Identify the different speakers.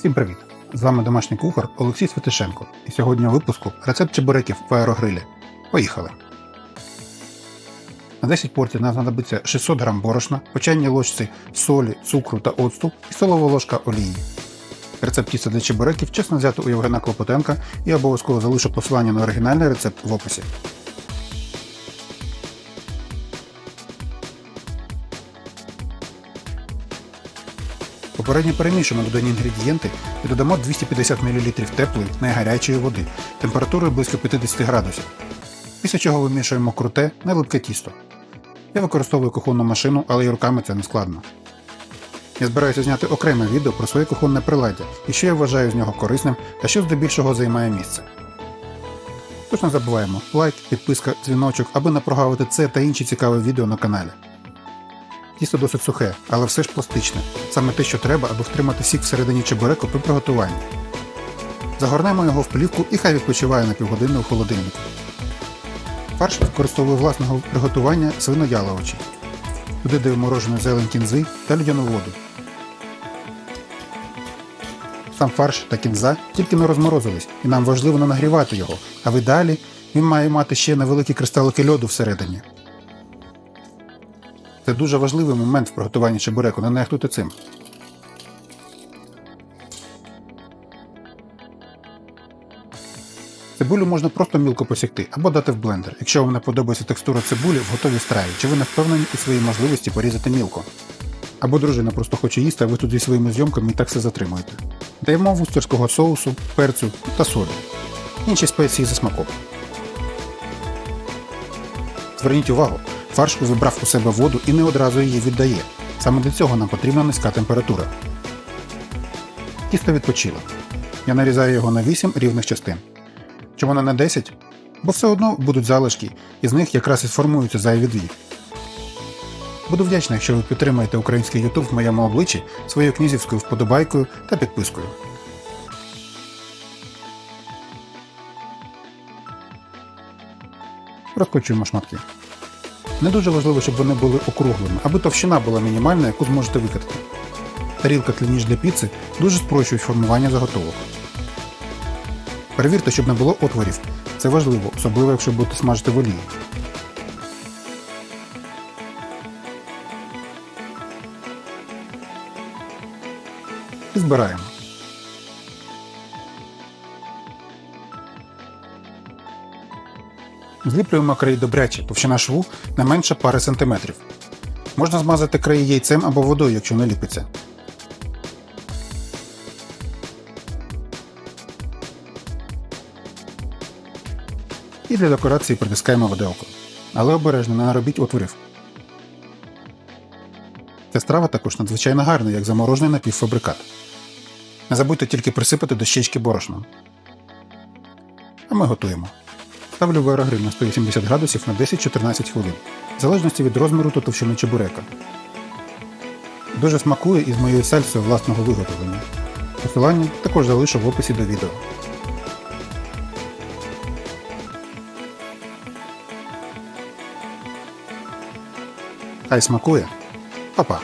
Speaker 1: Всім привіт! З вами домашній кухар Олексій Святишенко. І сьогодні у випуску рецепт чебуреків в аерогрилі. Поїхали! На 10 порцій нам знадобиться 600 г борошна, по ложці солі, цукру та оцту і столова ложка олії. Рецепт тіста для чебуреків чесно взято у Євгена Клопотенка і обов'язково залишу посилання на оригінальний рецепт в описі. Попередньо перемішуємо додані інгредієнти і додамо 250 мл теплої, не гарячої води температурою близько 50 градусів. Після чого вимішуємо круте, нелипке тісто. Я використовую кухонну машину, але і руками це не складно. Я збираюся зняти окреме відео про своє кухонне приладдя і що я вважаю з нього корисним та що здебільшого займає місце. Тож не забуваємо лайк, підписка, дзвіночок, аби не прогавити це та інші цікаві відео на каналі. Тісто досить сухе, але все ж пластичне, саме те, що треба, аби втримати сік всередині чебуреку при приготуванні. Загорнемо його в плівку і хай відпочиває на півгодини у холодильнику. Фарш використовую власного приготування свинояловичі. Туди даємо морожену зелень кінзи та льодяну воду. Сам фарш та кінза тільки не розморозились, і нам важливо не нагрівати його, а в ідеалі він має мати ще невеликі кристалики льоду всередині. Це дуже важливий момент в приготуванні чебуреку, не нехтуйте цим. Цибулю можна просто мілко посікти або дати в блендер, якщо вам не подобається текстура цибулі в готовій страві, чи ви не впевнені у своїй можливості порізати мілко. Або дружина просто хоче їсти, а ви тут зі своїми зйомками і так все затримуєте. Даємо вустерського соусу, перцю та солі. Інші спеції за смаком. Зверніть увагу, фарш вибрав у себе воду і не одразу її віддає. Саме для цього нам потрібна низька температура. Тісто відпочило. Я нарізаю його на 8 рівних частин. Чому не на 10? Бо все одно будуть залишки, і з них якраз і сформуються зайві дві. Буду вдячний, якщо ви підтримаєте український YouTube в моєму обличчі своєю князівською вподобайкою та підпискою. Розкочуємо шматки. Не дуже важливо, щоб вони були округлими, аби товщина була мінімальна, яку зможете викатати. Тарілка та для піци дуже спрощують формування заготовок. Перевірте, щоб не було отворів. Це важливо, особливо якщо будете смажити в олії. І збираємо. Зліплюємо краї добряче, товщина шву не менше пари сантиметрів. Можна змазати краї яйцем або водою, якщо не ліпиться. І для декорації притискаємо виделкою. Але обережно не наробіть отворів. Ця страва також надзвичайно гарна, як заморожений напівфабрикат. Не забудьте тільки присипати до щечки борошном. А ми готуємо. Ставлю в на 180 градусів на 10-14 хвилин, в залежності від розміру та товщини чебурека. Дуже смакує із моєю сальсою власного виготовлення. Посилання також залишу в описі до відео. Хай смакує. Па-па!